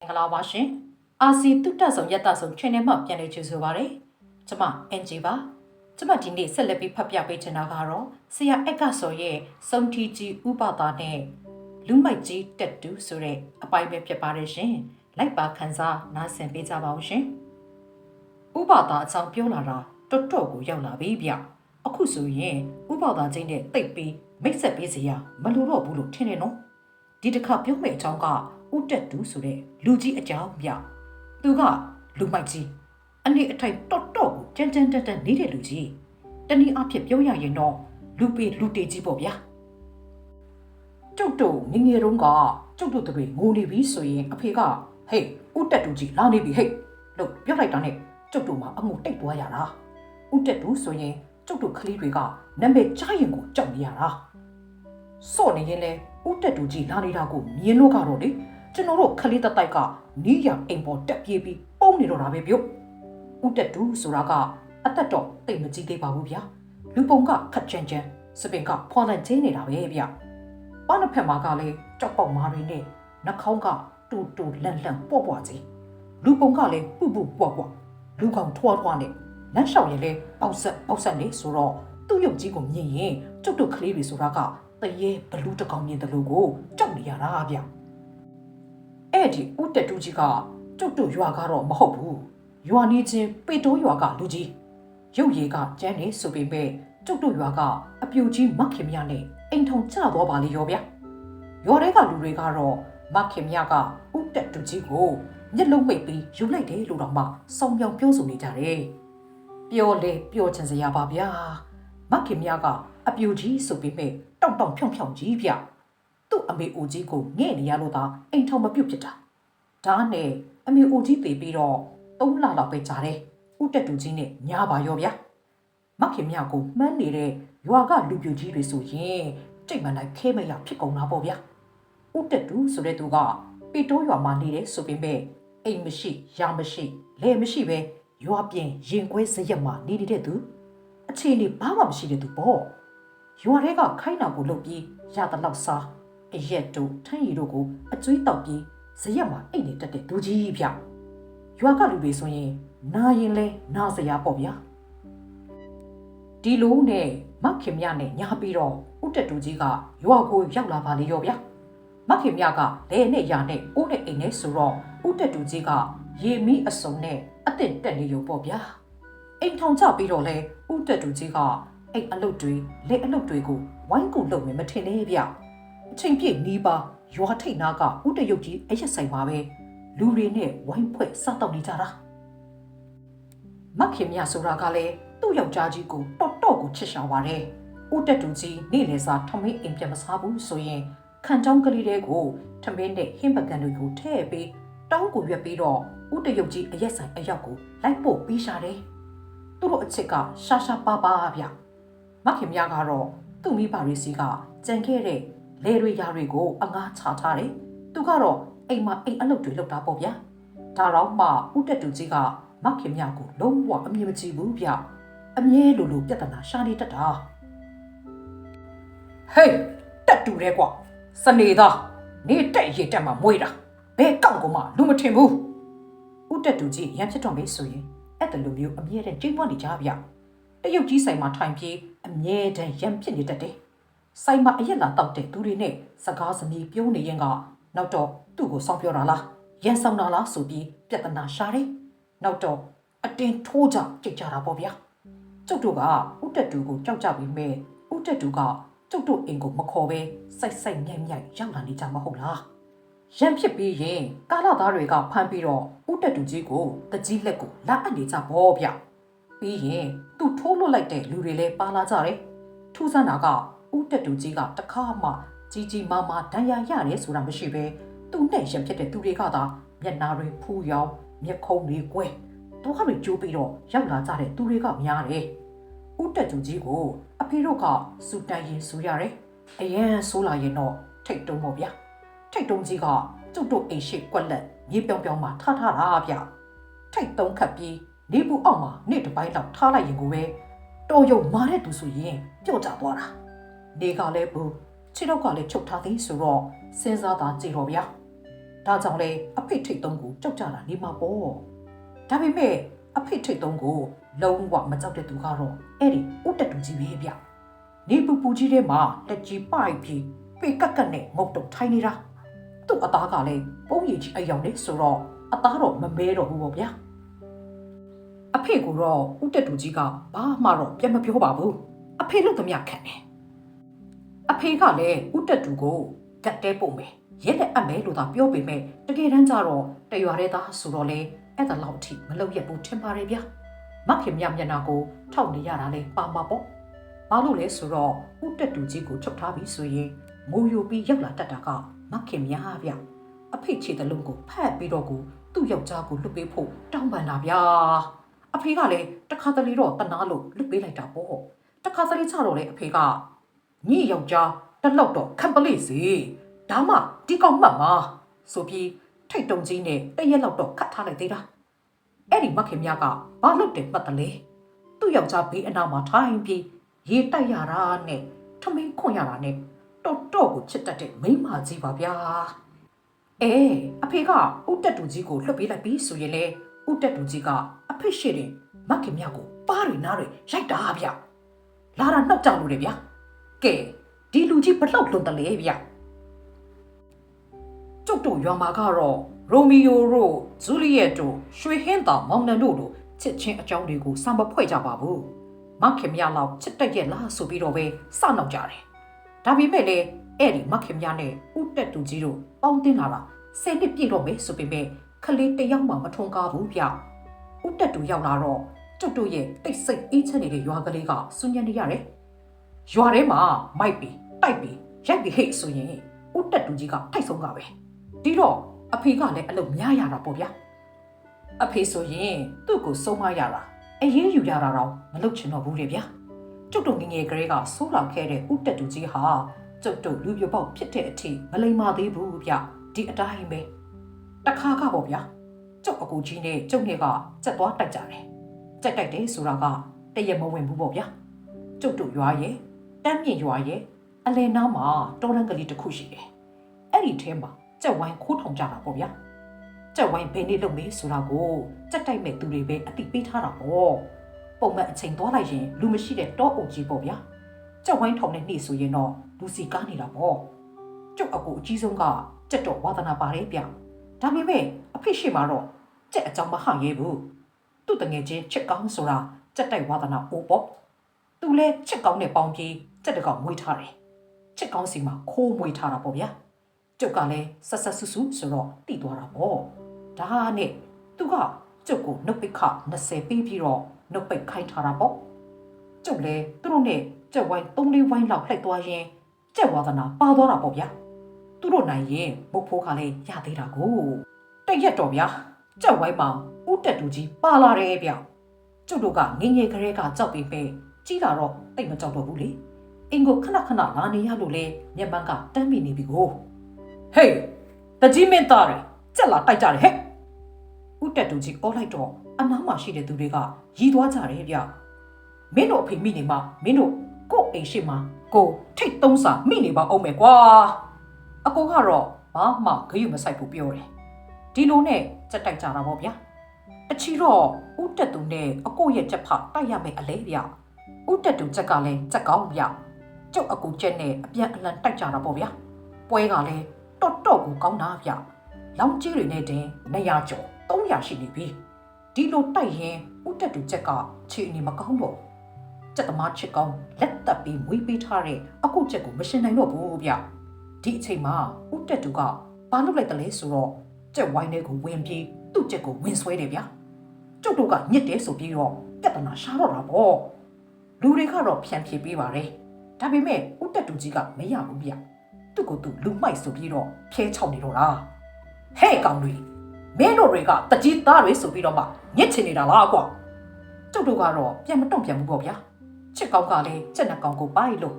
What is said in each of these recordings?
မင်္ဂလာပါရှင်အာစီတုတ္တဆောင်ယတ္တဆောင် channel မှာပြန်လည်ကြိုဆိုပါရစေကျမ NG ပါကျမဒီနေ့ဆက်လက်ပြီးဖတ်ပြပေးချင်တာကတော့ဆရာအက်ကဆော်ရဲ့စုံထီကြီးဥပဒါနဲ့လူမိုက်ကြီးတက်တူဆိုတဲ့အပိုင်းပဲဖြစ်ပါတယ်ရှင်လိုက်ပါခန်းစားနားဆင်ပေးကြပါဦးရှင်ဥပဒါအကြောင်းပြောလာတာတော်တော်ကိုရောက်လာပြီဗျအခုဆိုရင်ဥပဒါချင်းနဲ့တိတ်ပြီးမိတ်ဆက်ပေးစရာမလိုတော့ဘူးလို့ထင်တယ်နော်ဒီတစ်ခါပြောမယ့်အကြောင်းက ဥတက်တူဆိုတဲ့လူကြီးအကြောင်းပြသူကလူမိုက်ကြီးအနေအထိုင်တော်တော်ကိုကြမ်းကြမ်းတက်တက်နေတဲ့လူကြီးတနည်းအားဖြင့်ပြောရရင်တော့လူပေလူတေကြီးပေါ့ဗျာကျုပ်တို့ငယ်ငယ်တုန်းကကျုပ်တို့တွေငိုနေပြီဆိုရင်အဖေကဟေးဥတက်တူကြီးလာနေပြီဟေ့လို့ပြောလိုက်တာနဲ့ကျုပ်တို့မှာအငုံတိတ်သွားရတာဥတက်တူဆိုရင်ကျုပ်တို့ကလေးတွေကနာမည်ကြားရင်ကိုကြောက်နေရတာစော့နေရင်လဲဥတက်တူကြီးလာနေတာကိုမြင်လို့ကတော့လေ ကျွန်တော်တို့ခလေးတက်တိုက်ကနီးရအိမ်ပေါ်တက်ပြေးပြီးပုံနေတော့တာပဲပြုတ်ဥတက်တူဆိုတာကအသက်တော့တိတ်မကြီးသေးပါဘူးဗျာလူပုံကခက်ချမ်းချမ်းစပင်ကဖွာလန့်ချင်းနေတာပဲဗျပန်းတစ်ဖက်မှာကလည်းကြောက်ပေါက်မာတွေနဲ့နှာခေါင်းကတူတူလန့်လန့်ပေါ့ပေါ့ကြီးလူပုံကလည်းပူပူပွားပွားလူကောင်ထွားထွားနဲ့လမ်းလျှောက်ရင်လဲပေါက်ဆက်ပေါက်ဆက်နေဆိုတော့သူ့ရုပ်ကြီးကိုမြင်ရင်ကျုပ်တို့ကလေးတွေဆိုတာကတရေဘလူးတစ်ကောင်မြင်တယ်လို့ကိုကြောက်နေရတာဗျ အဲ့ဒီဥတက်တူကြီးကကျုပ်တို့ရွာကတော့မဟုတ်ဘူးရွာနေချင်းပေတိုးရွာကလူကြီးရုပ်ရည်ကကျန်းနေဆိုပေမဲ့ကျုပ်တို့ရွာကအပြူကြီးမခင်မြနဲ့အိမ်ထုံကျသွားပါလေရောဗျရွာတွေကလူတွေကတော့မခင်မြကဥတက်တူကြီးကိုမျက်လုံးမိတ်ပြီးယူလိုက်တယ်လို့တော့မှစောင်းပြောင်ပြောဆိုနေကြတယ်ပြောလေပြောချင်စရာပါဗျာမခင်မြကအပြူကြီးဆိုပေမဲ့တောက်တောက်ဖြောင်ဖြောင်ကြီးဗျ သူ့အမေအိုကြီးကိုငဲ့နေရလို့သာအိမ်ထောင်မပြုတ်ဖြစ်တာဒါနဲ့အမေအိုကြီးတည်ပြီးတော့သုံးလလောက်ပဲကြာတယ်ဥတက်တူကြီးနဲ့ညာပါရောဗျာမခင်မြကိုမှန်းနေတဲ့ရွာကလူပြူကြီးတွေဆိုရင်ကြိတ်မှန်လိုက်ခဲမရဖြစ်ကုန်တာပေါ့ဗျာဥတက်တူဆိုတဲ့သူကပီတိုးရွာမှာနေတယ်ဆိုပေမဲ့အိမ်မရှိရာမရှိလဲမရှိပဲရွာပြင်ရင်ခွဲစရက်မှာနေနေတဲ့သူအခြေအနေဘာမှမရှိတဲ့သူပေါ့ရွာတွေကခိုင်းတာကိုလုပ်ပြီးရတဲ့လောက်စား အရက်တို့ထန်းရည်တို့ကိုအကျွေးတောက်ပြီးဇရက်မှာအိတ်နေတတ်တဲ့သူကြီးဗျရွာကလူတွေဆိုရင်နာရင်လဲနာစရာပေါ့ဗျာဒီလိုနဲ့မခင်မြနဲ့ညာပြီးတော့ဥတက်တူကြီးကရွာကိုရောက်လာပါလေရောဗျာမခင်မြကလဲနဲ့ရာနဲ့အိုးနဲ့အိမ်နဲ့ဆိုတော့ဥတက်တူကြီးကရေမီးအစုံနဲ့အသင့်တက်နေရုံပေါ့ဗျာအိမ်ထောင်ချပြီးတော့လဲဥတက်တူကြီးကအိမ်အလုတ်တွေလက်အလုတ်တွေကိုဝိုင်းကူလုပ်မယ်မထင်နဲ့ဗျအ ချိန်ပြည့်နီးပါရွာထိတ်နာကဥတရုတ်ကြီးအရက်ဆိုင်ပါပဲလူတွေနဲ့ဝိုင်းဖွဲ့စတော့နေကြတာမခင်မြဆိုတာကလည်းသူ့ယောက်ျားကြီးကိုတော်တော်ကိုချစ်ရှာပါတယ်ဥတက်တူကြီးနေ့လည်စာထမင်းအိမ်ပြန်မစားဘူးဆိုရင်ခန်ချောင်းကလေးတွေကိုထမင်းနဲ့ဟင်းပကံတွေကိုထည့်ပြီးတောင်းကိုရွက်ပြီးတော့ဥတရုတ်ကြီးအရက်ဆိုင်အရောက်ကိုလိုက်ပို့ပေးရှာတယ်သူတို့အချစ်ကရှာရှာပါပါဗျမခင်မြကတော့သူ့မိဘတွေစီကကြံခဲ့တဲ့ လေတွေရာတွေကိုအငားချထားတယ်သူကတော့အိမ်မှာအိမ်အလုပ်တွေလုပ်တာပေါ့ဗျာဒါတော့မှဥတက်တူကြီးကမခင်မြကိုလုံးဝအမြင်မကြည့်ဘူးဗျအမြဲလိုလိုပြဿနာရှာနေတတ်တာဟေးတက်တူရဲကွာစနေသားနေတက်ရေတက်မှာမွေးတာဘဲကောက်ကမှလူမထင်ဘူးဥတက်တူကြီးရံဖြစ်တော့မေးဆိုရင်အဲ့တလူမျိုးအမြဲတမ်းကျိန်းမွနေကြဗျတရုတ်ကြီးဆိုင်မှာထိုင်ပြေးအမြဲတမ်းရံဖြစ်နေတတ်တယ် ဆိုင်မှာအရက်လာတောက်တဲ့သူတွေနဲ့စကားစမြည်ပြုံးနေရင်ကနောက်တော့သူ့ကိုစောင့်ပြောတာလားရန်ဆောင်တာလားဆိုပြီးပြဿနာရှာတယ်နောက်တော့အတင်းထိုးကြကြိတ်ကြတာပေါ့ဗျာကျုပ်တို့ကဥတက်တူကိုကြောက်ကြပြီးမဲ့ဥတက်တူကကျုပ်တို့အိမ်ကိုမခေါ်ပဲစိုက်စိုက်ညံ့ညံ့ရောက်လာနေကြမှာဟုတ်လားရန်ဖြစ်ပြီးရင်ကာလသားတွေကဖမ်းပြီးတော့ဥတက်တူကြီးကိုတကြီးလက်ကိုလာအပ်နေကြဘောဗျပြီးရင်သူ့ထိုးလွတ်လိုက်တဲ့လူတွေလည်းပါလာကြတယ်ထူးဆန်းတာက ဥတက်တူကြီးကတခါမှကြီးကြီးမားမားဒဏ်ရာရတယ်ဆိုတာမရှိပဲသူ့နဲ့ရန်ဖြစ်တဲ့သူတွေကသာမျက်နာတွေဖူးရောင်မျက်ခုံးတွေကွဲတော့ဟာတွေကျိုးပြီးတော့ရောက်လာကြတဲ့သူတွေကများတယ်ဥတက်တူကြီးကိုအဖေတို့ကစူတန်ရင်စူရတယ်အရန်ဆိုးလာရင်တော့ထိတ်တုံးပေါ့ဗျာထိတ်တုံးကြီးကကျုပ်တို့အိမ်ရှိကွက်လက်မြေပြောင်ပြောင်မှာထားထားတာဗျထိတ်တုံးခတ်ပြီးနေပူအောက်မှာနေ့တစ်ပိုင်းလောက်ထားလိုက်ရင်ကိုပဲတော်ရုံမာတဲ့သူဆိုရင်ပြုတ်ကြသွားတာ နေကလည်းဘူးခြေတော့ကလည်းချုပ်ထားသေးဆိုတော့စဉ်းစားတာကြည့်တော့ဗျာဒါကြောင့်လေအဖေထိတ်သုံးကိုကြောက်ကြတာနေမှာပေါ့ဒါပေမဲ့အဖေထိတ်သုံးကိုလုံးဝမကြောက်တဲ့သူကတော့အဲ့ဒီဥတက်တူကြီးပဲဗျနေပူပူကြီးထဲမှာလက်ကြီးပိုက်ပြီးပေကက်ကက်နဲ့ငုတ်တုတ်ထိုင်နေတာသူ့အသားကလည်းပုံရည်ကြီးအယောင်လေးဆိုတော့အသားတော့မမဲတော့ဘူးပေါ့ဗျာအဖေကတော့ဥတက်တူကြီးကဘာမှတော့ပြန်မပြောပါဘူးအဖေလို့သမျှခံတယ် အဖေကလည်းဥတက်တူကိုကတ်တဲပုံမယ်ရဲလက်အပ်မယ်လို့သာပြောပေမဲ့တကယ်တမ်းကျတော့တရွာတဲ့သားဆိုတော့လေအဲ့ဒါလောက်အထိမလုပ်ရဘူးထင်ပါတယ်ဗျာမခင်မြမျက်နှာကိုထောက်နေရတာလေပါမှာပေါ့ဘာလို့လဲဆိုတော့ဥတက်တူကြီးကိုချုပ်ထားပြီးဆိုရင်မိုးယိုပြီးရောက်လာတတ်တာကမခင်မြဗျအဖေချေတလုံးကိုဖတ်ပြီးတော့ကိုသူ့ယောက်ျားကိုလွတ်ပေးဖို့တောင်းပန်လာဗျာအဖေကလည်းတခါတလေတော့တနာလို့လွတ်ပေးလိုက်တာပေါ့တခါတလေချတော့လေအဖေက ညိယောက်ျားတစ်လောက်တော့ခံပလိစီဒါမှဒီကောင်မှတ်မှာဆိုပြီးထိတ်တုံကြီးနဲ့တရက်လောက်တော့ခတ်ထားလိုက်သေးတာအဲ့ဒီမခင်မြကဘာလို့တယ်ပတ်တလဲသူ့ယောက်ျားဘေးအနာမှာထိုင်ပြီးရေတိုက်ရတာနဲ့ထမင်းခွန်ရတာနဲ့တော်တော်ကိုချစ်တတ်တဲ့မိန်းမကြီးပါဗျာအဲအဖေကဥတက်တူကြီးကိုလှုပ်ပေးလိုက်ပြီးဆိုရင်လေဥတက်တူကြီးကအဖေရှိတဲ့မခင်မြကိုပါးရီနားတွေရိုက်တာဗျလာတာနှောက်ကြလို့လေဗျာ ကဲဒီလူကြီးဘလောက်လွန်တယ်လေဗျကျုပ်တို့ရွာမှာကတော့ရိုမီယိုတို့ဇူလီယက်တို့ရွှေဟင်းသာမောင်နှံတို့လိုချစ်ချင်းအကြောင်းတွေကိုစံမဖွဲ့ကြပါဘူးမခင်မြလောက်ချစ်တတ်ရဲ့လားဆိုပြီးတော့ပဲစနောက်ကြတယ်ဒါပေမဲ့လေအဲ့ဒီမခင်မြနဲ့ဥတက်တူကြီးတို့ပေါင်းတင်လာတာဆယ်နှစ်ပြည့်တော့မယ်ဆိုပေမဲ့ခလေးတစ်ယောက်မှမထုံကားဘူးဗျဥတက်တူရောက်လာတော့ကျုပ်တို့ရဲ့တိတ်ဆိတ်အေးချမ်းနေတဲ့ရွာကလေးကစွန့်ညံနေရတယ် ရွာထဲမှာမိုက်ပြီးတိုက်ပြီးရိုက်ပြီးဟိတ်ဆိုရင်ဥတက်တူကြီးကထိုက်ဆုံးကပဲဒီတော့အဖေကလည်းအလုပ်များရတာပေါ့ဗျာအဖေဆိုရင်သူ့ကိုစုံမရတာအရေးယူရတာတော့မလုပ်ချင်တော့ဘူးလေဗျာကျုပ်တို့ငယ်ငယ်ကလေးကဆိုးလာခဲ့တဲ့ဥတက်တူကြီးဟာကျုပ်တို့လူပြပေါက်ဖြစ်တဲ့အထိမလိမ္မာသေးဘူးဗျဒီအတိုင်းပဲတခါကပေါ့ဗျာကျုပ်အကူကြီးနဲ့ကျုပ်နဲ့ကစက်သွားတိုက်ကြတယ်ကြက်တိုက်တယ်ဆိုတာကတရက်မဝင်ဘူးပေါ့ဗျာကျုပ်တို့ရွာရဲ့ တမ်းမြင့်ရွာရဲ့အလယ်နားမှာတောရန်ကလေးတစ်ခုရှိတယ်အဲ့ဒီထဲမှာကြက်ဝိုင်းခိုးထောင်ကြတာပေါ့ဗျာကြက်ဝိုင်းဘယ်နေ့လုပ်မေးဆိုတာကိုကြက်တိုက်မဲ့သူတွေပဲအတိပေးထားတာပေါ့ပုံမှန်အချိန်သွားလိုက်ရင်လူမရှိတဲ့တောအုပ်ကြီးပေါ့ဗျာကြက်ဝိုင်းထောင်တဲ့နေ့ဆိုရင်တော့လူစီကားနေတာပေါ့ကျုပ်အကူအကြီးဆုံးကကြက်တော့ဝါသနာပါတယ်ဗျဒါပေမဲ့အဖေရှိမှာတော့ကြက်အကြောင်းမဟရဲဘူးသူ့တငယ်ချင်းချက်ကောင်းဆိုတာကြက်တိုက်ဝါသနာအိုးပေါ့ သူလဲချက်ကောင်းနဲ့ပေါင်းပြီးကြက်တကောင်မွေးထားတယ်ချက်ကောင်းစီမှာခိုးမွေးထားတာပေါ့ဗျာကျုပ်ကလည်းဆက်ဆက်ဆူဆူဆိုတော့တည်သွားတာပေါ့ဒါနဲ့သူကကျုပ်ကိုနှုတ်ပိတ်ခ20ပေးပြီးတော့နှုတ်ပိတ်ခိုင်းထားတာပေါ့ကျုပ်လည်းသူတို့နဲ့ကြက်ဝိုင်း3လေးဝိုင်းလောက်လှိုက်သွားရင်ကြက်ဝါသနာပါသွားတာပေါ့ဗျာသူတို့နိုင်ရင်မုတ်ဖိုးကလည်းရသေးတာကိုတရက်တော့ဗျာကြက်ဝိုင်းမှာဥတက်တူကြီးပါလာတယ်ဗျကျုပ်တို့ကငငယ်ကလေးကကြောက်ပြီးပဲ ကြီးလာတော့တိတ်မကြောက်တော့ဘူးလေအင်ကိုခဏခဏလာနေရလို့လေမျက်မှန်ကတမ်းမိနေပြီကိုဟေးတကြီးမင်းသားတွေကြက်လာတိုက်ကြတယ်ဟဲ့ဦးတက်တူကြီးအော်လိုက်တော့အနားမှာရှိတဲ့သူတွေကရီးသွားကြတယ်ဗျမင်းတို့အဖေမိနေမှာမင်းတို့ကို့အိမ်ရှိမှာကိုထိတ်သုံးစာမိနေပါအောင်မယ်ကွာအကိုကတော့ဘာမှဂရုမစိုက်ဘူးပြောတယ်ဒီလိုနဲ့ကြက်တိုက်ကြတာပေါ့ဗျာအချီတော့ဦးတက်သူနဲ့အကိုရဲ့ကြက်ဖတိုက်ရမယ်အလဲဗျ ဦးတက်သူကြက်ကလည်းကြက်ကောင်းဗျကျုပ်အကူကျက်နဲ့အပြန်အလှန်တိုက်ကြတာပေါ့ဗျာပွဲကလည်းတော်တော်ကိုကောင်းတာဗျ။လောင်ကြီးတွေနဲ့တင်200ကျော်300ရှိနေပြီ။ဒီလိုတိုက်ရင်ဥတက်တူချက်ကခြေအနေမကောင်းတော့။ချက်သမားချစ်ကောင်းလက်တက်ပြီးမွေးပေးထားတဲ့အခုချက်ကိုမရှင်နိုင်တော့ဘူးဗျ။ဒီအချိန်မှာဥတက်တူကဘာလုပ်လိုက်တလဲဆိုတော့ချက်ဝိုင်းထဲကိုဝင်ပြီးသူ့ချက်ကိုဝင်ဆွဲတယ်ဗျ။ကျုပ်တို့ကညစ်တယ်ဆိုပြီးတော့ပြဿနာရှာတော့တာပေါ့။ လူတွေကတော့ဖြန့်ဖြေပေးပါတယ်။ဒါပေမဲ့ဥတက်တူကြီးကမရဘူးဗျ။သူ့ကိုသူလူမိုက်ဆိုပြီးတော့ဖျဲချောက်နေတော့လားဟဲ့ကောင်တွေမင်းတို့တွေကတကြီးသားတွေဆိုပြီးတော့မှညစ်ချင်နေတာလားကွာကျုပ်တို့ကတော့ပြန်မတုံ့ပြန်ဘူးပေါ့ဗျာချစ်ကောင်းကလည်းချက်နှကောင်ကိုပိုက်လို့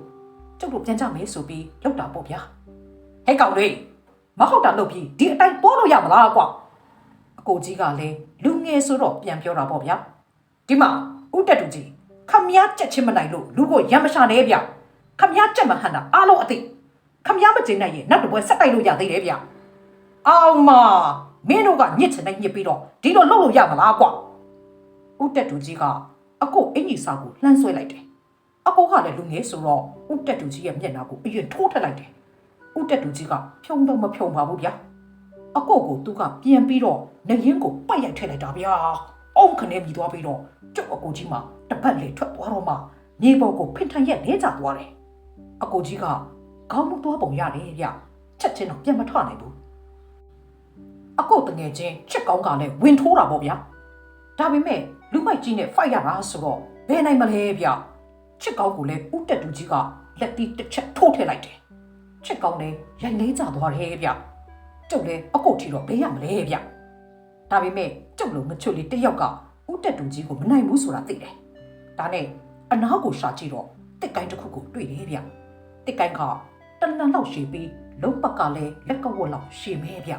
ကျုပ်တို့ပြန်ကြမယ်ဆိုပြီးလောက်တာပေါ့ဗျာဟဲ့ကောင်တွေမဟုတ်တာလုပ်ပြီးဒီအတိုင်းပေါ်လို့ရမလားကွာအကိုကြီးကလည်းလူငယ်ဆိုတော့ပြန်ပြောတာပေါ့ဗျာဒီမှာဥတက်တူကြီး ခမည်းချက်ချင်းမနိုင်လို့လူကိုရမ်းမရှာနဲ့ဗျခမည်းချက်မဟန်တာအားလုံးအသိခမရမကျင်းနိုင်ရင်နောက်တစ်ပွဲဆက်တိုက်လို့ရသေးတယ်ဗျအောင်မမင်းတို့ကညစ်ချင်တိုင်းညစ်ပြီးတော့ဒီလိုလုပ်လို့ရမလားကွာဦးတက်တူကြီးကအကိုအင်ကြီးစာကိုလှမ်းဆွဲလိုက်တယ်အကိုကလည်းလူငယ်ဆိုတော့ဦးတက်တူကြီးရဲ့မျက်နှာကိုအရင်ထိုးထက်လိုက်တယ်ဦးတက်တူကြီးကဖြုံတော့မဖြုံပါဘူးဗျာအကိုကိုသူကပြန်ပြီးတော့နေရင်ကိုပတ်ရိုက်ထည့်လိုက်တာဗျာအုံခနဲ့ပြီးသွားပြီးတော့ကျုပ်အကိုကြီးမှ တပတ်လေထွက်သွားတော့မှမြေပေါ်ကိုဖင်ထန်ရက်လဲကျသွားတယ်အကိုကြီးကခေါင်းမသွားပုံရတယ်ဗျချက်ချင်းတော့ပြန်မထနိုင်ဘူးအကိုတငယ်ချင်းချစ်ကောင်းကလည်းဝင်ထိုးတာပေါ့ဗျာဒါပေမဲ့လူမိုက်ကြီးနဲ့ fight ရတာဆိုတော့ဘယ်နိုင်မလဲဗျချစ်ကောင်းကိုလည်းဥတက်တူကြီးကလက်တီးတစ်ချက်ထိုးထည့်လိုက်တယ်ချစ်ကောင်းလည်းရိုက်လေးကျသွားတယ်ဗျကျုပ်လည်းအကိုထီတော့ဘေးရမလဲဗျဒါပေမဲ့ကျုပ်လိုမချွတ်လေးတစ်ယောက်ကဥတက်တူကြီးကိုမနိုင်ဘူးဆိုတာသိတယ် ဒါနဲ့အနားကိုရှာကြည့်တော့တစ်ကိုင်းတစ်ခုကိုတွေ့တယ်ဗျတစ်ကိုင်းကတလန်လောက်ရှည်ပြီးလုံးပတ်ကလည်းလက်ကဝက်လောက်ရှည်မဲဗျ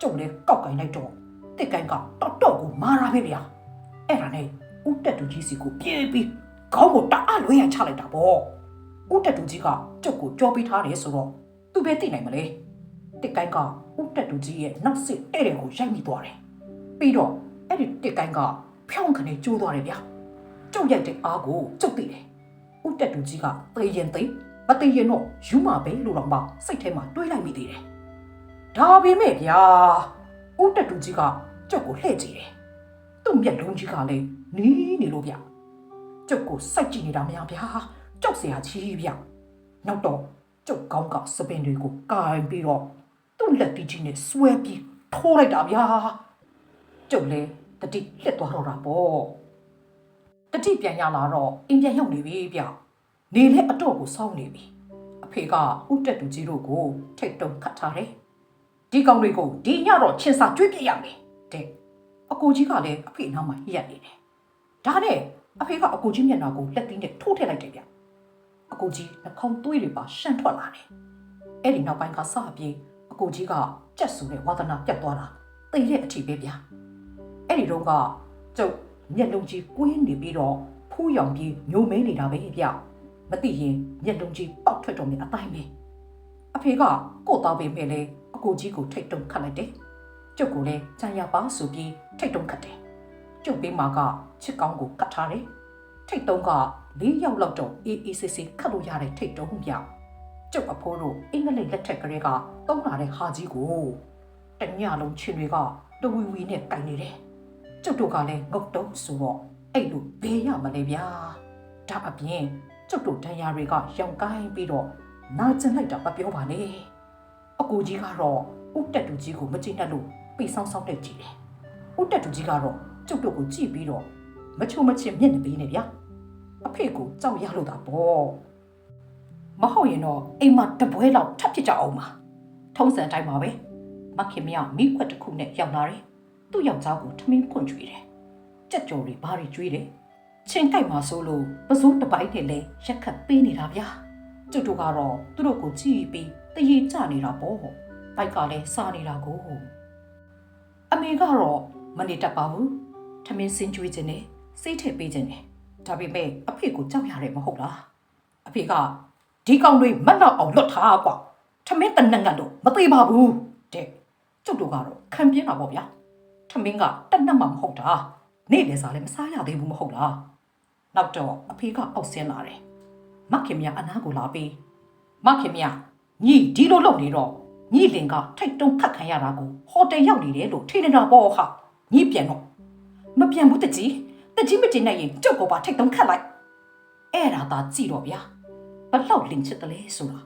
ကျုံလဲကောက်ကင်လိုက်တော့တစ်ကိုင်းကတော်တော်ကိုမာရာပဲဗျာအဲ့ဒါနဲ့ဦးတက်တူကြီးစီကိုပြေးပြီးခေါင်းကိုတအားလွှဲရချလိုက်တာပေါ့ဦးတက်တူကြီးကကျုပ်ကိုကြောပေးထားတယ်ဆိုတော့သူပဲသိနိုင်မလဲတစ်ကိုင်းကဦးတက်တူကြီးရဲ့နောက်စစ်တဲ့တဲ့ကိုရိုက်မိသွားတယ်ပြီးတော့အဲ့ဒီတစ်ကိုင်းကဖြောင်းခနဲ့ကျိုးသွားတယ်ဗျာ ကျုပ်ရိုက်တဲ့အားကိုကျုပ်သိတယ်ဦးတက်တူကြီးကသေရင်သိမသေရင်တော့ယူမပဲလို့တော့မှစိတ်ထဲမှာတွေးလိုက်မိသေးတယ် ဒါပေမဲ့ဗျာဦးတက်တူကြီးကကျုပ်ကိုလှည့်ကြည့်တယ်။သူ့မျက်လုံးကြီးကလည်းနီးနေလို့ဗျ။ကျုပ်ကိုစိုက်ကြည့်နေတာမရဗျာ။ကြောက်เสียကြီးဗျ။နောက်တော့ကျုပ်ကောင်းကစပင်တွေကိုကင်ပြီးတော့သူ့လက်တီးကြီးနဲ့ဆွဲပြီးထိုးလိုက်တာဗျာ။ကျုပ်လည်းတတိလှက်သွားတော့တာပေါ့။ တတိပြန်ရလာတော့အင်းပြန်ရောက်နေပြီဗျ။နေလဲအတော့ကိုစောင်းနေပြီ။အဖေကဦးတက်တူကြီးတို့ကိုထိတ်တုံခတ်ထားတယ်။ဒီကောင်တွေကိုဒီညတော့ချင်းစာကျွေးပြရမယ်တဲ့အကိုကြီးကလည်းအဖေနောက်မှာရက်နေတယ်ဒါနဲ့အဖေကအကိုကြီးမျက်နှာကိုလက်သီးနဲ့ထိုးထည့်လိုက်တယ်ဗျအကိုကြီးနှာခေါင်းသွေးတွေပါရှန့်ထွက်လာတယ်အဲ့ဒီနောက်ပိုင်းကစပြေးအကိုကြီးကကြက်ဆူတဲ့ဝါသနာပြတ်သွားတာသိတဲ့အထိပဲဗျအဲ့ဒီတော့ကကျုပ် မျက်လုံးကြီးကွင်းနေပြီးတော့ဖူးရောင်ပြီးညိုမဲနေတာပဲဗျမသိရင်မျက်လုံးကြီးပေါက်ထွက်တော့မယ်အတိုင်းပဲအဖေကကို့သားပေမဲ့လေအကိုကြီးကိုထိတ်တုံခတ်လိုက်တယ်။ကျုပ်ကလည်းကြံရပါဆိုပြီးထိတ်တုံခတ်တယ်။ကျုပ်ပေးမှာကချစ်ကောင်းကိုကတ်ထားတယ်။ထိတ်တုံက၄ယောက်လောက်တော့အေးအေးဆေးဆေးခတ်လို့ရတဲ့ထိတ်တုံပြ။ကျုပ်အဖိုးတို့အင်္ဂလိပ်လက်ထက်ကလေးကတုံးလာတဲ့ဟာကြီးကိုတညလုံးချင်းတွေကတဝီဝီနဲ့တိုင်နေတယ်။ ကျုပ်တို့ကလည်းငုတ်တုံးဆိုတော့အဲ့လိုဘေးရမလဲဗျာ။ဒါအပြင်ကျုပ်တို့ဒဏ်ရာတွေကရောင်ကိုင်းပြီးတော့နာကျင်လိုက်တာမပြောပါနဲ့အကူကြီးကတော့ဥတက်တူကြီးကိုမကြည့်နဲ့လို့ပိတ်ဆောင်ဆောင်တဲ့ကြည့်တယ်ဥတက်တူကြီးကတော့ကျုပ်တို့ကိုကြည့်ပြီးတော့မချုံမချင်မျက်နှာပေးနေဗျာအဖေကိုကြောက်ရလို့တာပေါ့မဟုတ်ရင်တော့အိမ်မှာတပွဲလောက်ထပ်ဖြစ်ကြအောင်ပါထုံးစံအတိုင်းပါပဲမခင်မရမိခွက်တစ်ခုနဲ့ရောက်လာတယ် သူ့ယောက်ျားကိုထမင်းဖွင့်ကြွေးတယ်ကြက်ကြော်တွေဘာတွေကြွေးတယ်ချင်းကြိုက်မှာဆိုလို့ပစိုးတစ်ပိုင်းနဲ့လဲရက်ခတ်ပေးနေတာဗျာကျုပ်တို့ကတော့သူတို့ကိုကြည့်ပြီးတရေကြနေတာပေါ့ဘိုက်ကလည်းစားနေတာကိုအမေကတော့မနေတတ်ပါဘူးထမင်းစင်ကျွေးခြင်းနဲ့စိတ်ထည့်ပေးခြင်းနဲ့ဒါပေမဲ့အဖေကိုကြောက်ရတယ်မဟုတ်လားအဖေကဒီကောင်တွေမတ်တော့အောင်လွတ်ထားကွာထမင်းတနက်ငတ်တော့မသေးပါဘူးတဲ့ကျုပ်တို့ကတော့ခံပြင်းတာပေါ့ဗျာ ထမင်းကတနက်မှမဟုတ်တာနေ့လည်စာလည်းမစားရသေးဘူးမဟုတ်လားနောက်တော့အဖေကအောက်ဆင်းလာတယ်မခင်မြအနားကိုလာပြီးမခင်မြညီဒီလိုလုပ်နေတော့ညီလင်ကထိတ်တုံခတ်ခံရတာကိုဟိုတယ်ရောက်နေတယ်လို့ထိနေတာပေါ့ဟာညီပြန်တော့မပြန်ဘူးတကြီးတကြီးမတင်နိုင်ရင်ကြောက်ကိုပါထိတ်တုံခတ်လိုက်အဲ့ဒါသာကြည့်တော့ဗျာဘလောက်လင်ချစ်တယ်လဲဆိုတာ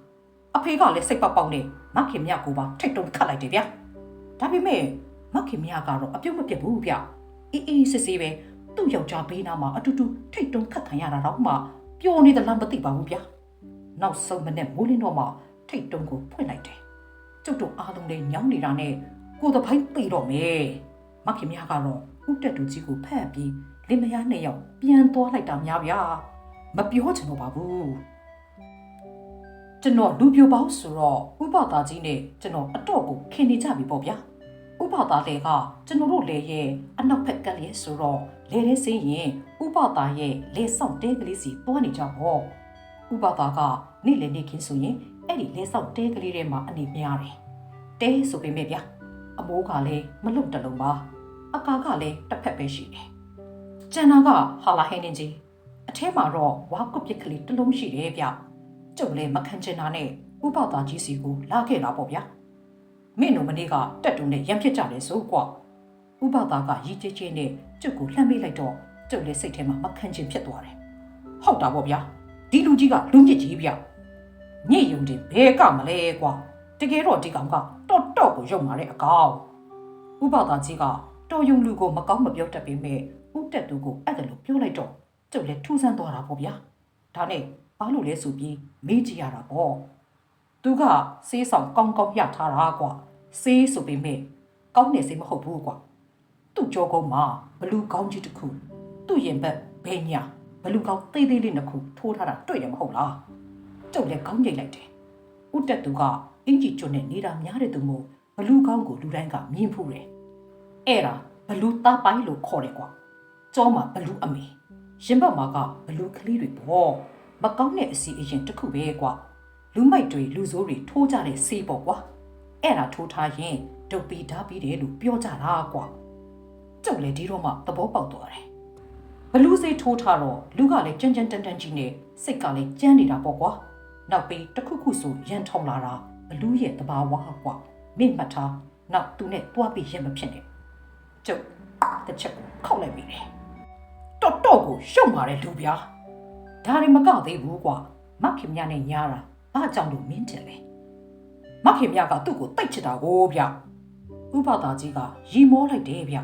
အဖေကလည်းစိတ်ပပေါက်နေမခင်မြကိုပါထိတ်တုံခတ်လိုက်တယ်ဗျာဒါပေမဲ့ မခင်မြကတော့အပြုတ်မပြတ်ဘူးဗျအေးအေးစစ်စစ်ပဲသူ့ယောက်ျားဘေးနားမှာအတူတူထိတ်တုံခတ်ခံရတာတော့မှပျော်နေသလားမသိပါဘူးဗျာနောက်ဆုံးမနဲ့မိုးလင်းတော့မှထိတ်တုံးကိုဖွင့်လိုက်တယ်ကျုပ်တို့အားလုံးလည်းညောင်းနေတာနဲ့ကိုယ်တစ်ပိုင်းပြေတော့မယ်မခင်များကတော့ဥတက်တူကြီးကိုဖက်ပြီးလင်မယားနှစ်ယောက်ပြန်သွားလိုက်တာများဗျာမပြောချင်တော့ပါဘူးကျွန်တော်လူပြိုပေါင်းဆိုတော့ဥပသားကြီးနဲ့ကျွန်တော်အတော့ကိုခင်နေကြပြီပေါ့ဗျာ ဥပသားလေကကျွန်တော်တို့လေရဲ့အနောက်ဘက်ကလေးဆိုတော့လေထဲစင်းရင်ဥပသားရဲ့လေဆောင်တဲကလေးစီတွားနေကြပေါ့ဥပသားကနေ့လေနေ့ခင်းဆိုရင်အဲ့ဒီလေဆောင်တဲကလေးထဲမှာအနေများတယ်တဲဆိုပေမဲ့ဗျာအမိုးကလည်းမလွတ်တလုံးပါအကာကလည်းတစ်ဖက်ပဲရှိတယ်ကျန်တာကဟာလာဟင်းနေကြီးအထဲမှာတော့ဝါကုတ်ပစ်ကလေးတစ်လုံးရှိတယ်ဗျကျုပ်လည်းမခံချင်တာနဲ့ဥပဒါကြီးစီကိုလာခဲ့တာပေါ့ဗျာ မင်းတို့မနေ့ကတက်တူနဲ့ရံဖြစ်ကြတယ်ဆိုကွာဥပဒါကရီးကျဲကျဲနဲ့ကျုပ်ကိုလှမ်းမိလိုက်တော့ကျုပ်လည်းစိတ်ထဲမှာမခံချင်ဖြစ်သွားတယ်ဟုတ်တာပေါ့ဗျာဒီလူကြီးကလူမြင့်ကြီးဗျညစ်ယုံတင်ဘဲကမလဲကွာတကယ်တော့ဒီကောင်ကတော့တော့ကိုရုံမာတဲ့အကောင်ဥပဒါကြီးကတော်ယုံလူကိုမကောင်းမပြောတတ်ပေမဲ့ဥတက်သူကိုအဲ့ဒါလိုပြောလိုက်တော့ကျုပ်လည်းထူးဆန်းသွားတာပေါ့ဗျာဒါနဲ့ဘာလို့လဲဆိုပြီးမေးကြည့်ရတာပေါ့သူကစေးဆောင်ကောင်းကောင်းရထားတာကွာ စေးဆိုပေမဲ့ကောင်းနေစေးမဟုတ်ဘူးကွာသူ့ကြောကုန်းမှာဘလူကောင်းကြီးတစ်ခုသူ့ရင်ဘက်ဘဲညာဘလူကောင်းသေးသေးလေးနှစ်ခုထိုးထားတာတွေ့တယ်မဟုတ်လားကျုပ်လည်းကောင်းကြိတ်လိုက်တယ်ဥတက်သူကအင်ကြီးကျွတ်နဲ့နေတာများတဲ့သူမို့ဘလူးကောင်းကိုလူတိုင်းကမြင်ဖူးတယ်။အဲ့ဒါဘလူးသားပိုင်းလို့ခေါ်တယ်ကွာ။ကျောမှာဘလူးအမေရင်ဘတ်မှာကဘလူးကလေးတွေပေါ့။မကောင်းတဲ့အစီအရင်တစ်ခုပဲကွာ။လူမိုက်တွေလူဆိုးတွေထိုးကြတဲ့ဆေးပေါ့ကွာ။ အဲ့ဒါထိုးထားရင်ဒုတ်ပီဓာပြီးတယ်လို့ပြောကြတာကွာ။ကျုပ်လည်းဒီတော့မှသဘောပေါက်သွားတယ်။ဘလူးစေးထိုးထားတော့လူကလည်းကြမ်းကြမ်းတန်းတန်းကြီးနဲ့စိတ်ကလည်းကြမ်းနေတာပေါ့ကွာ။နောက်ပြီးတစ်ခုခုဆိုရန်ထုံလာတာဘလူးရဲ့တဘာဝကွာမင့်မှတ်ထားနောက်သူနဲ့တွားပြီးရင်မဖြစ်နဲ့ကျုပ်တစ်ချက်ကိုခောက်လိုက်မိတယ်တော်တော်ကိုရှုံပါတဲ့လူဗျာဒါတွေမကသေးဘူးကွာမခင်မြနဲ့ညားတာဘာကြောင့်လို့မင်းတယ်လဲ မခင်မြကသူ့ကိုတိတ်ချစ်တာကိုဗျဥပဒါကြီးကရီမောလိုက်တယ်ဗျ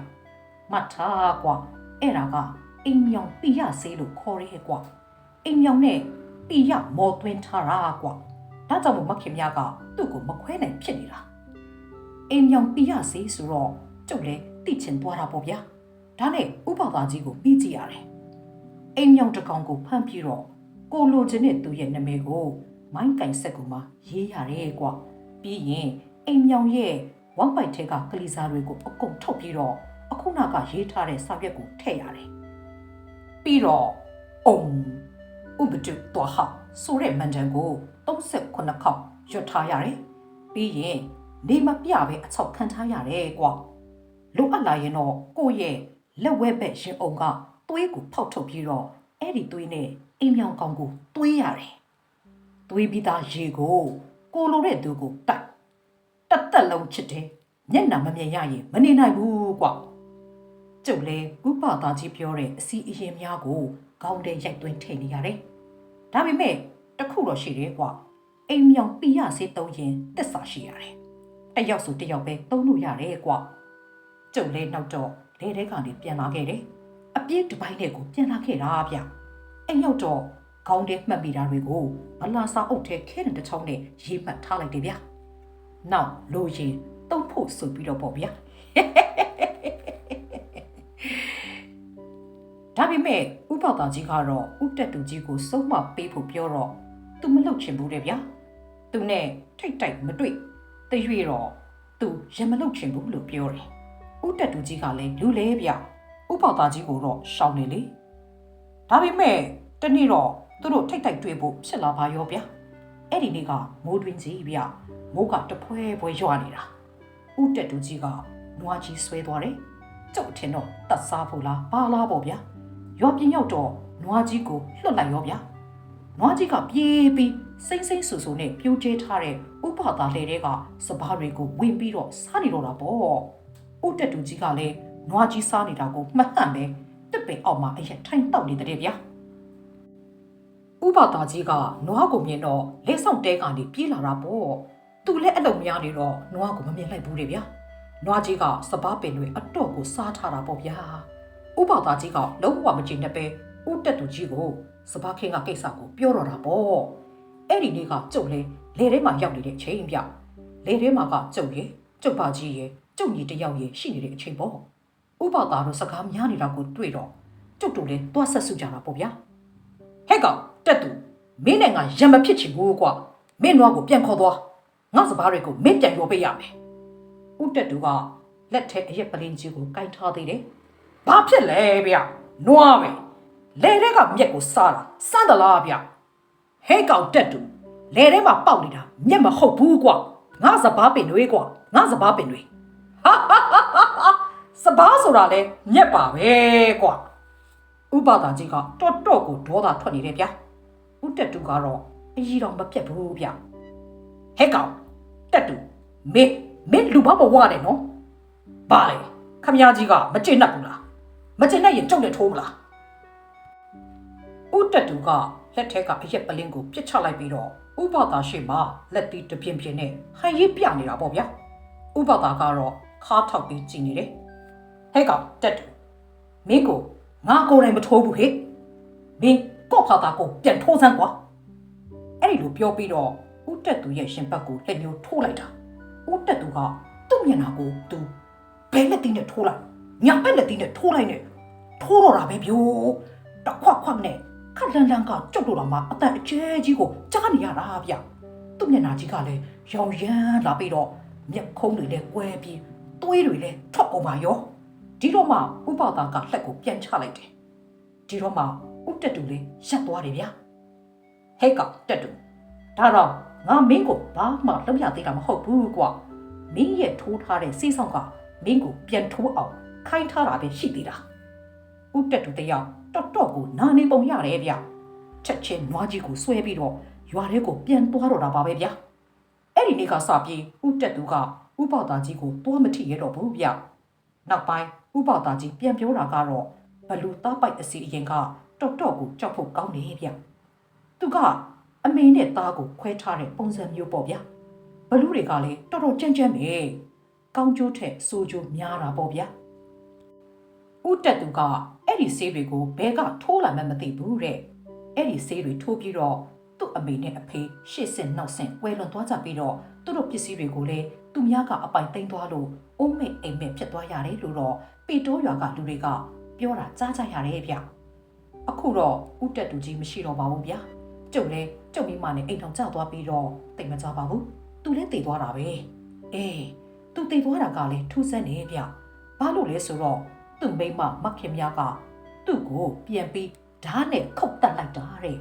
မှတ်ထားကွာအဲ့ဒါကအိမ်မြောင်ပြရစေးလို့ခေါ်ရဲကွာအိမ်မြောင်နဲ့ปีရမော်သွင်းထားတာကွာဒါကြောင့်မို့မခင်မြကသူ့ကိုမခွဲနိုင်ဖြစ်နေတာအိမ်မြောင်ปีရစေးဆိုတော့ကျုပ်လည်းတိချင်သွားတာပေါ့ဗျာဒါနဲ့ဥပဒါကြီးကိုပြီးကြည့်ရတယ်အိမ်မြောင်တစ်ကောင်ကိုဖမ်းပြီးတော့ကိုလိုချင်တဲ့သူရဲ့နာမည်ကိုမိုင်းကင်ဆက်ကူမှာရေးရတယ်ကွာ ပြီးရင်အိမ်မြောင်ရဲ့ဝမ်ပိုက်ထဲကကလေးစားတွေကိုအကုန်ထုတ်ပြီးတော့အခုနောက်ကရေးထားတဲ့စာရွက်ကိုထည့်ရတယ်ပြီးတော့အုံဥပဒုတော်ဟာဆိုတဲ့မန်တန်ကို38ခေါက်ရွတ်ထားရတယ်။ပြီးရင်နေမပြပဲအချောက်ခံထားရတယ်ကွာ။လိုအပ်လာရင်တော့ကိုယ့်ရဲ့လက်ဝဲဘက်ရင်အုံကသွေးကိုဖောက်ထုတ်ပြီးတော့အဲ့ဒီသွေးနဲ့အိမ်မြောင်ကောင်ကိုသွေးရတယ်။သွေးပြီးသားရေကို ကိုလိုတဲ့သူကိုတိုက်တက်တက်လုံးချစ်တယ်။မျက်နှာမမြင်ရရင်မနေနိုင်ဘူးကွာ။ကျုပ်လဲဥပသားကြီးပြောတဲ့အစီအရင်များကိုကောင်းတဲ့ရိုက်သွင်းထည့်နေရတယ်။ဒါပေမဲ့တစ်ခုတော့ရှိတယ်ကွာ။အိမ်မြောင်ပြရစေးသုံးရင်တက်စာရှိရတယ်။တစ်ယောက်ဆိုတစ်ယောက်ပဲသုံးလို့ရတယ်ကွာ။ကျုပ်လဲနောက်တော့လဲတဲ့ကနေပြန်လာခဲ့တယ်။အပြည့်တစ်ပိုင်းနဲ့ကိုပြန်လာခဲ့တာဗျ။အိမ်ရောက်တော့ ခေါင်းထဲမှတ်မိတာတွေကိုဘလာစာအုပ်ထဲခဲတဲ့တစ်ချောင်းနဲ့ရေးမှတ်ထားလိုက်တယ်ဗျ။နောက်လိုရင်တုံးဖို့ဆိုပြီးတော့ပေါ့ဗျာ။ဒါပေမဲ့ဥပဒါကြီးကတော့ဥတက်သူကြီးကိုစုံမပေးဖို့ပြောတော့သူမလုပ်ချင်ဘူးတဲ့ဗျာ။သူနဲ့ထိတ်တိုက်မတွေ့တရွေတော့သူရမလုပ်ချင်ဘူးလို့ပြောတယ်။ဥတက်သူကြီးကလည်းလူလဲဗျ။ဥပဒါကြီးကိုတော့ရှောင်းနေလေ။ဒါပေမဲ့တနေ့တော့ သူတို့ထိတ်တိုက်တွေ့ဖို့ဖြစ်လာပါရောဗျာ။အဲ့ဒီနေ့ကမိုးတွင်ကြီးဗျ။မိုးကတဖွဲဖွဲရွာနေတာ။ဥတက်သူကြီးကနွားကြီးဆွဲသွားတယ်။ကျုပ်ထင်တော့တတ်စားဖို့လားပါလားပေါ့ဗျာ။ရွာပြင်းရောက်တော့နွားကြီးကိုလွတ်လိုက်ရောဗျာ။နွားကြီးကပြေးပြီးစိမ့်စိမ့်ဆူဆူနဲ့ပြိုးကျဲထားတဲ့ဥပဒါလေတွေကစပားတွေကိုဝင်ပြီးတော့စားနေတော့တာပေါ့။ဥတက်တူကြီးကလည်းနွားကြီးစားနေတာကိုမှတ်ဟန့်ပဲတစ်ပင်အောက်မှာအရက်ထိုင်တောက်နေတဲ့ဗျာ။ ဥပဒါကြီးကနွားကိုမြင်တော့လက်ဆောင်တဲကနေပြေးလာတာပေါ့။သူလည်းအလုံများနေတော့နွားကိုမမြင်လိုက်ဘူးလေဗျာ။နွားကြီးကစပားပင်တွေအတော့ကိုစားထားတာပေါ့ဗျာ။ဥပဒါကြီးကလုံးဝမကြည့်နဲ့ပဲဥတက်တူကြီးကိုစပားခင်းကကိစ္စကိုပြောတော့တာပေါ့။အဲ့ဒီနေ့ကကျုပ်လေလေထဲမှာရောက်နေတဲ့အချိန်ဗျ။လေထဲမှာကကျုပ်ရဲ့ကျုပ်ပါကြီးရဲ့ကျုပ်ညီတစ်ယောက်ရဲ့ရှိနေတဲ့အချိန်ပေါ့။ဥပဒါတို့စကားများနေတာကိုတွေ့တော့ကျုပ်တို့လည်းတွားဆက်စုကြတာပေါ့ဗျာ။ဟဲ့ကောင် တက်သူမင်းနဲ့ငါရံမဖြစ်ချင်ဘူးကွာ။မင်းနွားကိုပြန်ခေါ်သွား။ငါစပားတွေကိုမင်းပြန်ရောပေးရမယ်။ဥတက်သူကလက်ထဲအရက်ပလင်းကြီးကိုကင်ထားသေးတယ်။ဘာဖြစ်လဲဗျ။နွားပဲ။လေထဲကမြက်ကိုစားတာစမ်းသလားဗျ။ဟဲ့ကောင်တက်သူလေထဲမှာပေါက်နေတာမြက်မဟုတ်ဘူးကွာငါစပားပင်တွေကွာငါစပားပင်တွေဟာဟာဟာဟာစပားဆိုတာလဲမြက်ပါပဲကွာဥပဒါကြီးကတော်တော်ကိုဒေါသထွက်နေတယ်ဗျာ ဥတက်တူကတော့အကြီးတော်မပြတ်ဘူးဗျဟဲ့ကောင်တက်တူမင်းမင်းလူဘာမဝရတယ်နော်ဘာလဲခမကြီးကမကျင့်တတ်ဘူးလားမကျင့်တတ်ရင်ကြောက်နဲ့ထိုးမလားဥတက်တူကလက်ထဲကအရက်ပလင်းကိုပြစ်ချလိုက်ပြီးတော့ဥပဒါရှိမှလက်တီးတစ်ပြင်းပြင်းနဲ့ဟန်ရေးပြနေတာပေါ့ဗျာဥပဒါကတော့ခါထောက်ပြီးကြည်နေတယ်ဟဲ့ကောင်တက်တူမင်းကိုငါကိုယ်တိုင်မထိုးဘူးဟဲ့မင်း ကော့ဖာတာကိုပြန်ထိုးစမ်းကွာအဲ့ဒီလိုပြောပြီးတော့ဥတက်တူရဲ့ရှင်ဘက်ကိုလက်ညှိုးထိုးလိုက်တာဥတက်တူကသူ့မျက်နှာကိုသူဘဲလက်တီးနဲ့ထိုးလိုက်ညာဘက်လက်တီးနဲ့ထိုးလိုက်နဲ့ထိုးတော့တာပဲဗျိုးတခွက်ခွက်နဲ့ခက်လန်းလန်းကကြောက်တော့တာမှအသက်အကျဲကြီးကိုကြားနေရတာဗျသူ့မျက်နှာကြီးကလည်းရောင်ရမ်းလာပြီးတော့မျက်ခုံးတွေလည်းကွဲပြီးသွေးတွေလည်းထွက်ကုန်ပါရောဒီတော့မှဥပဒါကလက်ကိုပြန်ချလိုက်တယ်ဒီတော့မှ ဥတက်တူလေးရက်သွားတယ်ဗျာဟဲ့ကောင်တက်တူဒါတော့ငါမင်းကိုဘာမှလုပ်ရသေးတာမဟုတ်ဘူးကွာမင်းရဲ့ထိုးထားတဲ့စီးဆောင်ကမင်းကိုပြန်ထိုးအောင်ခိုင်းထားတာပဲရှိသေးတာဥတက်တူတယောက်တော်တော်ကိုနာနေပုံရတယ်ဗျချက်ချင်းနွားကြီးကိုဆွဲပြီးတော့ရွာထဲကိုပြန်သွားတော့တာပါပဲဗျာအဲ့ဒီနေ့ကစပြီးဥတက်တူကဥပဒါကြီးကိုတွားမထိရတော့ဘူးဗျနောက်ပိုင်းဥပဒါကြီးပြန်ပြောတာကတော့ဘလူသားပိုက်အစီအရင်က တော်တော်ကိုကြောက်ဖို့ကောင်းနေဗျသူကအမေနဲ့သားကိုခွဲထားတဲ့ပုံစံမျိုးပေါ့ဗျာဘလူတွေကလည်းတော်တော်ကြမ်းကြမ်းပဲကောင်းကျိုးထက်ဆိုးကျိုးများတာပေါ့ဗျာဥတက်သူကအဲ့ဒီဆေးတွေကိုဘဲကထိုးလာမှမသိဘူးတဲ့အဲ့ဒီဆေးတွေထိုးပြီးတော့သူ့အမေနဲ့အဖေရှေ့ဆင့်နောက်ဆင့်ကွဲလွန်သွားကြပြီးတော့သူတို့ပစ္စည်းတွေကိုလည်းသူများကအပိုင်သိမ်းသွားလို့အုံးမဲ့အိမ်မဲ့ဖြစ်သွားရတယ်လို့တော့ပေတိုးရွာကလူတွေကပြောတာကြားကြရတယ်ဗျ အခုတော့ဥတက်သူကြီးမရှိတော့ပါဘူးဗျာကျုပ်လည်းကျုပ်မိမနဲ့အိမ်ထောင်ကျသွားပြီးတော့တိတ်မကြပါဘူးသူလည်းတည်သွားတာပဲအေးသူတည်သွားတာကလည်းထူးဆန်းနေဗျဘာလို့လဲဆိုတော့သူ့မိမမခင်များကသူ့ကိုပြန်ပြီးဓာတ်နဲ့ခုတ်တက်လိုက်တာတဲ့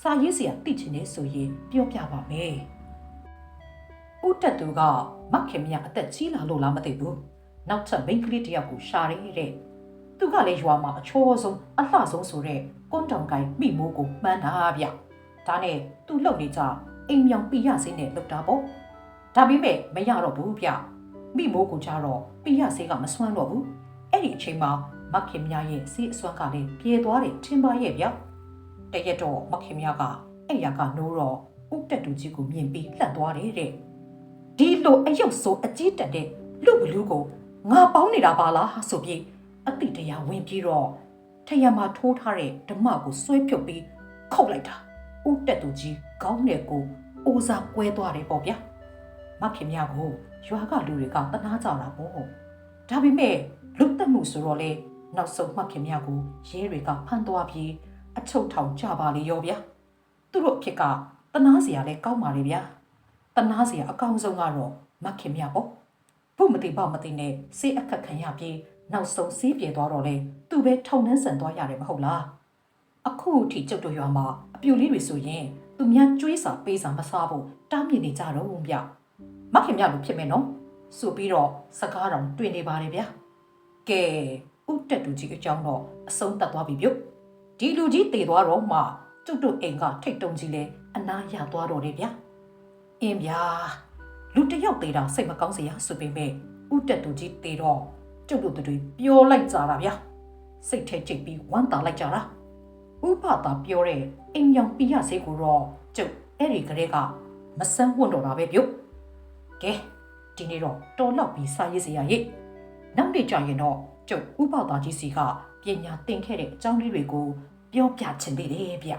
စာရေးစရာသိချင်နေဆိုရင်ပြောပြပါမယ်ဥတက်သူကမခင်မြအသက်ကြီးလာလို့လားမသိဘူးနောက်ထပ်မိန်းကလေးတစ်ယောက်ကိုရှာရတဲ့ သူကလည်းရွာမှာအချောဆုံးအလှဆုံးဆိုတဲ့ကွန်တောင်ကိုင်းမိမိုးကိုမှန်းတာဗျဒါနဲ့သူ့လုံနေကြအိမ်မြောင်ပြရစင်းနဲ့လောက်တာပေါ့ဒါပေမဲ့မရတော့ဘူးဗျမိမိုးကိုကြတော့ပြရစေးကမစွမ်းတော့ဘူးအဲ့ဒီအချိန်မှာမခင်မြရဲ့စီးအစွမ်းကလည်းပြေသွားတယ်ထင်ပါရဲ့ဗျတရက်တော့မခင်မြကအဲ့ရကနိုးတော့ဥတက်တူကြီးကိုမြင်ပြီးလှက်သွားတယ်တဲ့ဒီလိုအယုတ်ဆိုးအကြီးတက်တဲ့လူဘလူးကိုငါပေါင်းနေတာပါလားဆိုပြီး အတိတရားဝင်ပြီးတော့ထရံမှာထိုးထားတဲ့ဓမ္မကိုဆွဲဖြုတ်ပြီးခုတ်လိုက်တာဦးတက်သူကြီးခေါင်းနဲ့ကိုအိုစာကွဲသွားတယ်ပေါ့ဗျာမခင်မရကိုရွာကလူတွေကတနာကြတာပေါ့ဒါပေမဲ့လူတက်မှုဆိုတော့လေနောက်ဆုံးမခင်မရကိုရဲတွေကဖမ်းသွားပြီးအချုပ်ထောင်ကြပါလေရောဗျာသူတို့ဖြစ်ကတနာစရာလဲကောင်းပါလေဗျာတနာစရာအကောင်းဆုံးကတော့မခင်မရပေါ့ဘုမတိပေါ့မတိနဲ့စေးအခက်ခံရပြီး နောက်ဆုံးစီးပြေသွားတော့လေသူပဲထုံနှန်းဆန်သွားရတယ်မဟုတ်လားအခုအထိကျုပ်တို့ရွာမှာအပြူလေးတွေဆိုရင်သူများကျွေးစာပေးစာမစားဖို့တားမြစ်နေကြတော့ဗျမခင်မြလို့ဖြစ်မယ်နော်ဆိုပြီးတော့စကားတော်တွေ့နေပါတယ်ဗျာကဲဥတက်တူကြီးအကြောင်းတော့အဆုံးသတ်သွားပြီပြုတ်ဒီလူကြီးတည်သွားတော့မှကျုပ်တို့အိမ်ကထိတ်တုံကြီးလဲအနာရသွားတော့တယ်ဗျာအင်းဗျာလူတစ်ယောက်သေးတာစိတ်မကောင်းစရာဆိုပေမဲ့ဥတက်တူကြီးတည်တော့ ကျုပ်တို့တွေပြောလိုက်ကြတာဗျာစိတ်ထဲကျိတ်ပြီးဝမ်းသာလိုက်ကြတာဥပတာပြောတဲ့အိမ်ရောင်ပြရစေးကိုတော့ကျုပ်အဲ့ဒီကလေးကမဆန်းဝွန့်တော့တာပဲပြုတ်ကဲဒီနေ့တော့တော်လောက်ပြီးစာရေးစရာရေးနောက်နေ့ကျရင်တော့ကျုပ်ဥပတာကြီးစီကပညာသင်ခဲ့တဲ့အကြောင်းလေးတွေကိုပြောပြချင်သေးတယ်ဗျ